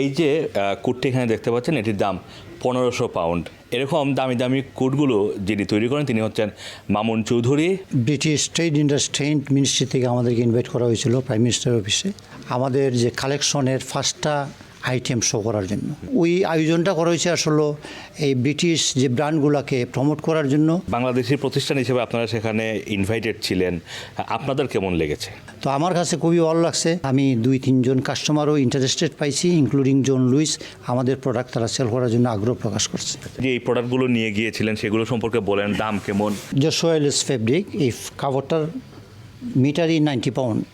এই যে কুটটি এখানে দেখতে পাচ্ছেন, এটির দাম পনেরোশো পাউন্ড। এরকম দামি দামি কুটগুলো যিনি তৈরি করেন, তিনি হচ্ছেন Mamun Chowdhury. British trade industry ministry থেকে আমাদেরকে ইনভাইট করা হয়েছিল প্রাইম মিনিস্টার অফিসে আমাদের যে কালেকশনের ফার্স্টটা আইটেম শো করার জন্য। ওই আয়োজনটা করা হয়েছে আসলে এই ব্রিটিশ যে ব্র্যান্ডগুলোকে প্রমোট করার জন্য। বাংলাদেশি প্রতিষ্ঠান হিসেবে আপনারা সেখানে ইনভাইটেড ছিলেন। আপনাদের কেমন লেগেছে? তো আমার কাছে খুবই ভালো লাগছে। আমি দুই তিনজন কাস্টমারও ইন্টারেস্টেড পাইছি ইনক্লুডিং জন লুইস আমাদের প্রোডাক্ট তারা সেল করার জন্য আগ্রহ প্রকাশ করছে। যে এই প্রোডাক্টগুলো নিয়ে গিয়েছিলেন সেগুলো সম্পর্কে বলেন দাম কেমন? যে সোয়েলস ফেব্রিক এই কাভারটার মিটারই নাইনটি পাউন্ড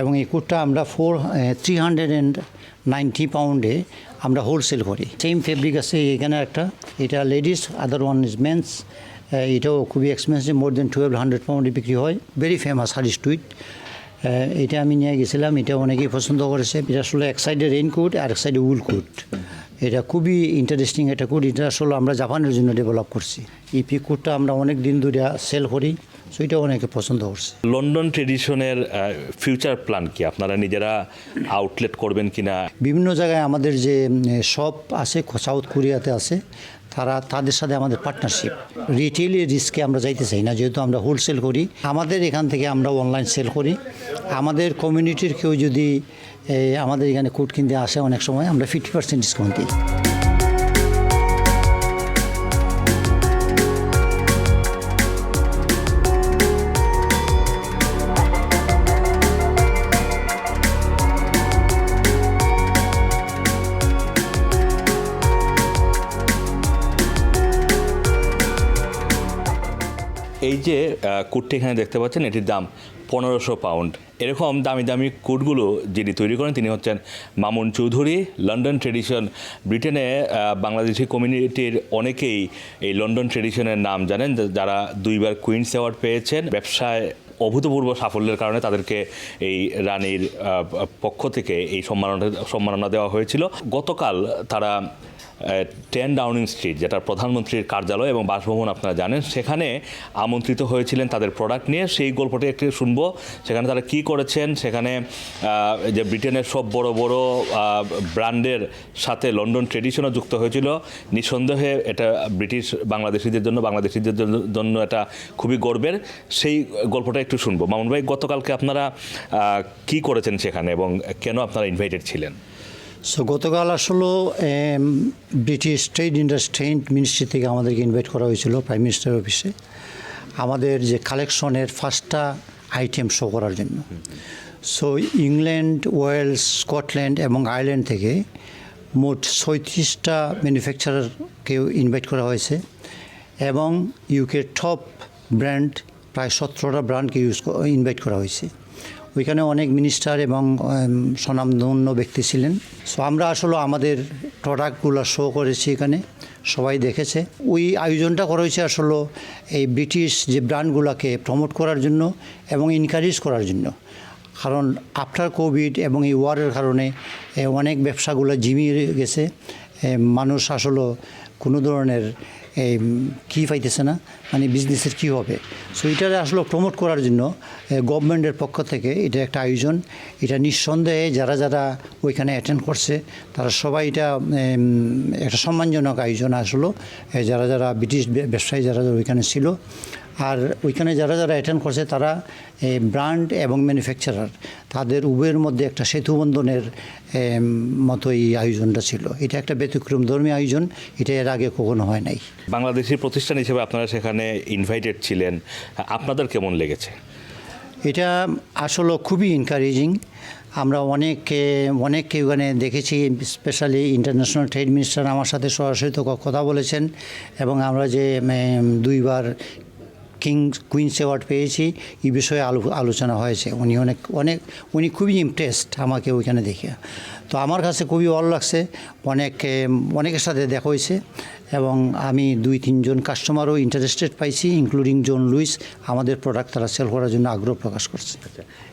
এবং এই কুটটা আমরা four three hundred and ninety পাউন্ডে আমরা হোলসেল করি। সেম ফেব্রিক আছে এখানে একটা। এটা ladies other one is men's এটাও খুবই expensive more than twelve hundred পাউন্ডে বিক্রি হয়। ভেরি ফেমাস হারিস টুইট এটা আমি নিয়ে গেছিলাম, এটা অনেকেই পছন্দ করেছে। এটা আসলে এক সাইডে রেইনকোট আর এক সাইডে উল কোট এটা খুবই ইন্টারেস্টিং এটা খুব এটা আসলে আমরা জাপানের জন্য ডেভেলপ করছি। এই পি কোটটা আমরা অনেক দিন ধরে সেল করি সো এটা অনেকে পছন্দ করছে। লন্ডন ট্রেডিশনের ফিউচার প্ল্যান কি? আপনারা নিজেরা আউটলেট করবেন কিনা? বিভিন্ন জায়গায় আমাদের যে শপ আছে সাউথ কোরিয়াতে আছে তারা, তাদের সাথে আমাদের পার্টনারশিপ রিটেলের রিস্কে আমরা যাইতে চাই না, যেহেতু আমরা হোলসেল করি। আমাদের এখান থেকে আমরা অনলাইন সেল করি। আমাদের কমিউনিটির কেউ যদি আমাদের এখানে কোট কিনতে আসে অনেক সময়, আমরা ফিফটি পার্সেন্ট ডিসকাউন্ট দিই। এই যে কুটটি এখানে দেখতে পাচ্ছেন, এটির দাম পনেরোশো পাউন্ড। এরকম দামি দামি কুটগুলো যিনি তৈরি করেন, তিনি হচ্ছেন মামুন চৌধুরী। লন্ডন ট্রেডিশন, ব্রিটেনে বাংলাদেশি কমিউনিটির অনেকেই এই লন্ডন ট্রেডিশনের নাম জানেন। যারা দুইবার কুইন্স অ্যাওয়ার্ড পেয়েছেন, ব্যবসায় অভূতপূর্ব সাফল্যের কারণে তাদেরকে এই রানীর পক্ষ থেকে এই সম্মাননা সম্মাননা দেওয়া হয়েছিল। গতকাল তারা টেন ডাউনিং স্ট্রিট যেটা প্রধানমন্ত্রীর কার্যালয় এবং বাসভবন আপনারা জানেন, সেখানে আমন্ত্রিত হয়েছিলেন তাদের প্রোডাক্ট নিয়ে। সেই গল্পটি একটু শুনব। সেখানে তারা কি করেছেন? সেখানে যে ব্রিটেনের সব বড় বড় ব্র্যান্ডের সাথে লন্ডন ট্রেডিশনও যুক্ত হয়েছিল। নিঃসন্দেহে এটা ব্রিটিশ বাংলাদেশিদের জন্য, বাংলাদেশিদের জন্য- এটা খুবই গর্বের। সেই গল্পটা একটু শুনব। মামুন ভাই, গতকালকে আপনারা কি করেছেন সেখানে এবং কেন আপনারা ইনভাইটেড ছিলেন? সো গতকাল আসলে ব্রিটিশ ট্রেড ইন্ডাস্ট্রি মিনিস্ট্রি থেকে আমাদেরকে ইনভাইট করা হয়েছিল প্রাইম মিনিস্টার অফিসে আমাদের যে কালেকশনের ফার্স্টটা আইটেম শো করার জন্য। সো ইংল্যান্ড ওয়েলস স্কটল্যান্ড এবং আয়ারল্যান্ড থেকে মোট ছয়ত্রিশটা ম্যানুফ্যাকচারারকে ইনভাইট করা হয়েছে এবং ইউকের টপ ব্র্যান্ড প্রায় সতেরোটা ব্র্যান্ডকে ইউজ ইনভাইট করা হয়েছে। ওইখানে অনেক মিনিস্টার এবং স্বনামধন্য ব্যক্তি ছিলেন। সো আমরা আসলে আমাদের প্রোডাক্টগুলো শো করেছি এখানে, সবাই দেখেছে। ওই আয়োজনটা করা হয়েছে আসলে এই ব্রিটিশ যে ব্র্যান্ডগুলোকে প্রমোট করার জন্য এবং এনকারেজ করার জন্য। কারণ আফটার কোভিড এবং এই ওয়ারের কারণে অনেক ব্যবসাগুলো জিমিয়ে গেছে। মানুষ আসলে কোনো ধরনের এই কী পাইতেছে না? মানে বিজনেসের কী হবে? সো এটা আসলে প্রমোট করার জন্য গভর্নমেন্টের পক্ষ থেকে এটা একটা আয়োজন। এটা নিঃসন্দেহে যারা যারা ওইখানে অ্যাটেন্ড করছে, তারা সবাই এটা একটা সম্মানজনক আয়োজন আসলো। যারা যারা ব্রিটিশ ব্যবসায়ী, যারা যারা ওইখানে ছিল আর ওইখানে যারা যারা অ্যাটেন্ড করছে তারা ব্র্যান্ড এবং ম্যানুফ্যাকচারার তাদের উভয়ের মধ্যে একটা সেতুবন্ধনের এই আয়োজনটা ছিল। এটা একটা ব্যতিক্রম ধর্মী আয়োজন এটা এর আগে কখনো হয় নাই। বাংলাদেশি প্রতিষ্ঠান হিসেবে আপনারা সেখানে ইনভাইটেড ছিলেন। আপনাদের কেমন লেগেছে? এটা আসলে খুবই এনকারেজিং আমরা অনেককে অনেককে ওখানে দেখেছি স্পেশালি ইন্টারন্যাশনাল ট্রেড মিনিস্টার আমার সাথে সরাসরি তো কথা বলেছেন এবং আমরা যে দুইবার কিং কুইন্স অ্যাওয়ার্ড পেয়েছি। এই বিষয়ে আলো আলোচনা হয়েছে। উনি অনেক অনেক উনি খুবই ইমপ্রেসড আমাকে ওইখানে দেখে। তো আমার কাছে খুবই ভালো লাগছে। অনেক অনেকের সাথে দেখা হয়েছে এবং আমি দুই তিনজন কাস্টমারও ইন্টারেস্টেড পাইছি ইনক্লুডিং জন লুইস আমাদের প্রোডাক্ট তারা সেল করার জন্য আগ্রহ প্রকাশ করছে।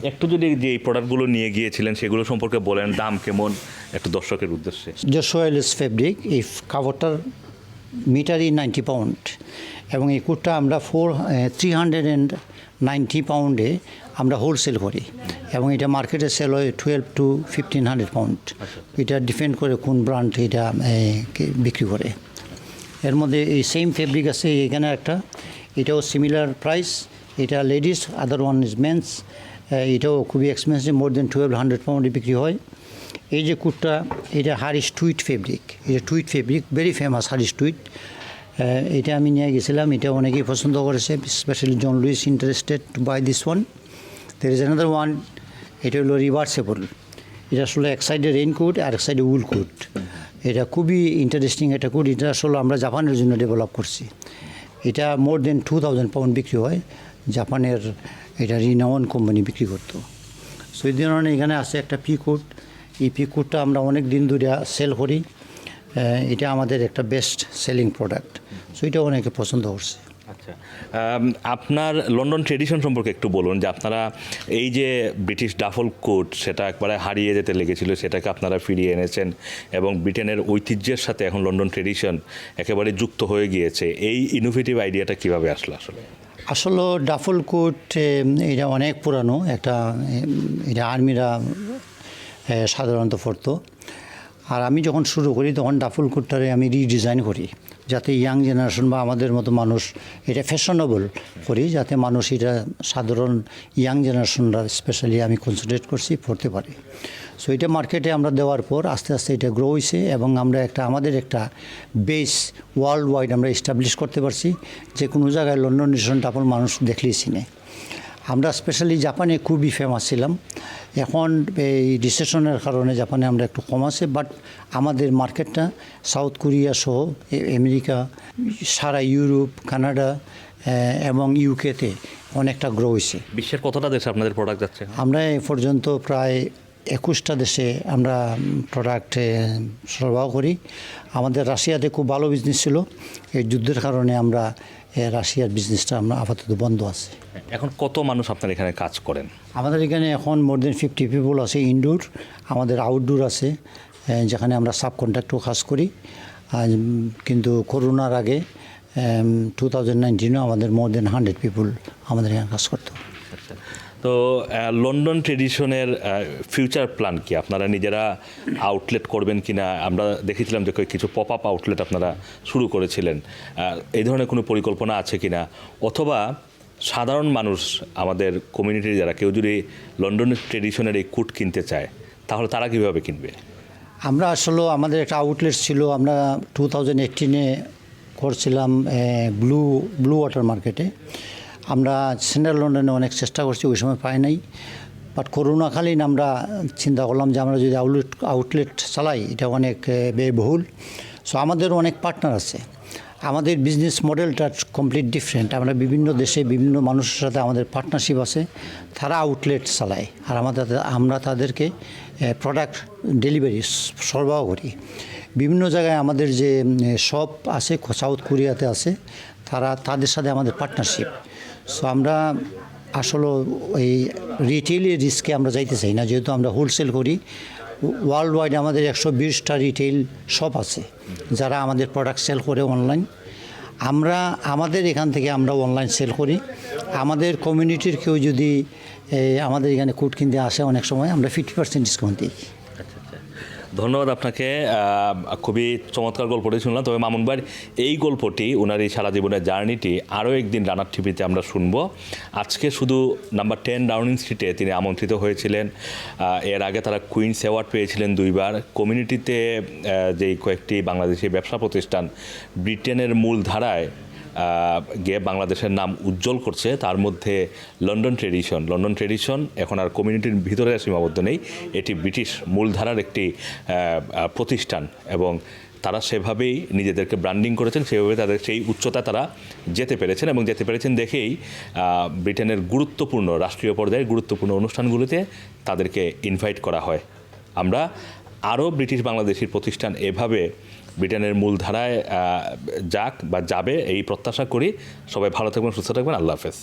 একটু যদি যে এই প্রোডাক্টগুলো নিয়ে গিয়েছিলেন সেগুলো সম্পর্কে বলেন দাম কেমন? একটু দর্শকের উদ্দেশ্যে। যে সোয়েলস ফেব্রিক এই কাভারটার মিটারই নাইনটি পাউন্ড এবং এই কুটটা আমরা four three hundred and ninety পাউন্ডে আমরা হোলসেল করি। এবং এটা মার্কেটে সেল হয় twelve to fifteen hundred pound এটা ডিপেন্ড করে কোন ব্র্যান্ড এটা বিক্রি করে। এর মধ্যে এই সেম ফেব্রিক আছে এখানে একটা। এটাও সিমিলার প্রাইস এটা ladies other one is men's এটাও খুবই expensive more than twelve hundred পাউন্ডে বিক্রি হয়। এই যে কুটটা এটা হারিস টুইট ফেব্রিক এটা tweed fabric very famous Harris tweed এটা আমি নিয়ে গেছিলাম এটা অনেকেই পছন্দ করেছে specially John Lewis interested by this one there is another one এটা হলো রিভার্সেবল এটা আসলে এক সাইডে রেইন কোট আর এক সাইডে উল কোট এটা খুবই ইন্টারেস্টিং একটা কোট এটা আসলে আমরা জাপানের জন্য ডেভেলপ করছি। এটা more than two thousand pound বিক্রি হয় জাপানের এটা রিনাওয়ান কোম্পানি বিক্রি করতো। সো এই ধরনের এখানে আছে একটা পি কোট এই পি কোটটা আমরা অনেক দিন ধরে সেল করি। আহ, এটা আমাদের একটা বেস্ট সেলিং প্রোডাক্ট সো এটা অনেকে পছন্দ করছে। আচ্ছা আপনার লন্ডন ট্রেডিশন সম্পর্কে একটু বলুন যে আপনারা এই যে ব্রিটিশ ডাফল কোট সেটা একবারে হারিয়ে যেতে লেগেছিল সেটাকে আপনারা ফিরিয়ে এনেছেন এবং ব্রিটেনের ঐতিহ্যের সাথে এখন লন্ডন ট্রেডিশন একেবারে যুক্ত হয়ে গিয়েছে এই ইনোভেটিভ আইডিয়াটা কীভাবে আসলো আসলে? আসলে ডাফল কোট এটা অনেক পুরানো একটা এটা আর্মিরা সাধারণত পরতো আর আমি যখন শুরু করি তখন ডাফল কোটটারে আমি রিডিজাইন করি। যাতে ইয়াং জেনারেশন বা আমাদের মতো মানুষ এটা ফ্যাশনেবল করি, যাতে মানুষ এটা সাধারণ ইয়াং জেনারেশনরা স্পেশালি আমি কনসেন্ট্রেট করছি, পড়তে পারে। সো এটা মার্কেটে আমরা দেওয়ার পর আস্তে আস্তে এটা গ্রো হয়েছে এবং আমরা একটা, আমাদের একটা বেস ওয়ার্ল্ড ওয়াইড আমরা এস্টাবলিশ করতে পারছি। যে কোনো জায়গায় লন্ডন নিশন টাপল মানুষ দেখলেই চিনে। আমরা স্পেশালি জাপানে খুবই ফেমাস ছিলাম। এখন এই রিসেশনের কারণে জাপানে আমরা একটু কম আছে বাট আমাদের মার্কেটটা সাউথ কোরিয়া সহ আমেরিকা সারা ইউরোপ কানাডা এবং ইউকেতে অনেকটা গ্রো হয়েছে। বিশ্বের কতটা দেশে আপনাদের প্রোডাক্ট যাচ্ছে? আমরা এ পর্যন্ত প্রায় একুশটা দেশে আমরা প্রোডাক্ট সরবরাহ করি। আমাদের রাশিয়াতে খুব ভালো বিজনেস ছিল। এই যুদ্ধের কারণে আমরা রাশিয়ার বিজনেসটা আমরা আপাতত বন্ধ আছে। এখন কত মানুষ আপনার এখানে কাজ করেন? আমাদের এখানে এখন মোর দেন ফিফটি পিপল আছে ইনডোর আমাদের আউটডোর আছে যেখানে আমরা সাব কন্ট্রাক্টও কাজ করি। কিন্তু করোনার আগে টু থাউজেন্ড নাইনটিনেও আমাদের মোর দেন হান্ড্রেড পিপল আমাদের এখানে কাজ করতো। তো লন্ডন ট্রেডিশনের ফিউচার প্ল্যান কি? আপনারা নিজেরা আউটলেট করবেন কি না আমরা দেখেছিলাম যে কিছু পপ আপ আউটলেট আপনারা শুরু করেছিলেন। এই ধরনের কোনো পরিকল্পনা আছে কিনা? অথবা, সাধারণ মানুষ, আমাদের কমিউনিটির যারা, কেউ যদি লন্ডন ট্রেডিশনের এই কুট কিনতে চায়, তাহলে তারা কীভাবে কিনবে? আমরা আসলে, আমাদের একটা আউটলেট ছিল, আমরা টু থাউজেন্ড এইটিনে করছিলাম ব্লু ব্লু ওয়াটার মার্কেটে আমরা সেন্ট্রাল লন্ডনে অনেক চেষ্টা করছি, ওই সময় পাই নাই। বাট করোনাকালীন আমরা চিন্তা করলাম যে, আমরা যদি আউটলেট আউটলেট চালাই, এটা অনেক ব্যয়বহুল। সো আমাদের অনেক পার্টনার আছে। আমাদের বিজনেস মডেলটা কমপ্লিট ডিফারেন্ট আমরা বিভিন্ন দেশে বিভিন্ন মানুষের সাথে আমাদের পার্টনারশিপ আছে। তারা আউটলেট চালায়। আর আমাদের, আমরা তাদেরকে প্রোডাক্ট ডেলিভারি সরবরাহ করি। বিভিন্ন জায়গায় আমাদের যে শপ আছে, সাউথ কোরিয়াতে আছে, তারা, তাদের সাথে আমাদের পার্টনারশিপ সো আমরা আসলে এই রিটেইলের রিস্কে আমরা যাইতে চাই না। যেহেতু আমরা হোলসেল করি ওয়ার্ল্ড ওয়াইড আমাদের একশো বিশটা রিটেল শপ আছে, যারা আমাদের প্রোডাক্ট সেল করে অনলাইন আমরা, আমাদের এখান থেকে আমরা অনলাইন সেল করি। আমাদের কমিউনিটির কেউ যদি আমাদের এখানে কোট কিনতে আসে অনেক সময়, আমরা ফিফটি পার্সেন্ট ডিসকাউন্ট দিই। ধন্যবাদ আপনাকে। খুবই চমৎকার গল্পটি শুনলাম। তবে মামুন ভাইয়ের এই গল্পটি ওনার এই সারা জীবনের জার্নিটি আরও একদিন রানার টিভিতে আমরা শুনব। আজকে শুধু নাম্বার টেন ডাউনিং স্ট্রিটে তিনি আমন্ত্রিত হয়েছিলেন। এর আগে তারা কুইন্স অ্যাওয়ার্ড পেয়েছিলেন দুইবার। কমিউনিটিতে যেই কয়েকটি বাংলাদেশি ব্যবসা প্রতিষ্ঠান, ব্রিটেনের মূল ধারায় গিয়ে বাংলাদেশের নাম উজ্জ্বল করছে। তার মধ্যে লন্ডন ট্রেডিশন। লন্ডন ট্রেডিশন এখন আর কমিউনিটির ভিতরে সীমাবদ্ধ নেই। এটি ব্রিটিশ মূলধারার একটি প্রতিষ্ঠান এবং তারা সেভাবেই নিজেদেরকে ব্র্যান্ডিং করেছেন। সেভাবে তাদের সেই উচ্চতা তারা যেতে পেরেছেন এবং যেতে পেরেছেন দেখেই ব্রিটেনের গুরুত্বপূর্ণ রাষ্ট্রীয় পর্যায়ে গুরুত্বপূর্ণ অনুষ্ঠানগুলিতে তাদেরকে ইনভাইট করা হয়। আমরা আরও ব্রিটিশ বাংলাদেশির প্রতিষ্ঠান এভাবে ব্রিটেনের মূলধারায় যাক বা যাবে, এই প্রত্যাশা করি। সবাই ভালো থাকবেন, সুস্থ থাকবেন। আল্লাহ হাফেজ।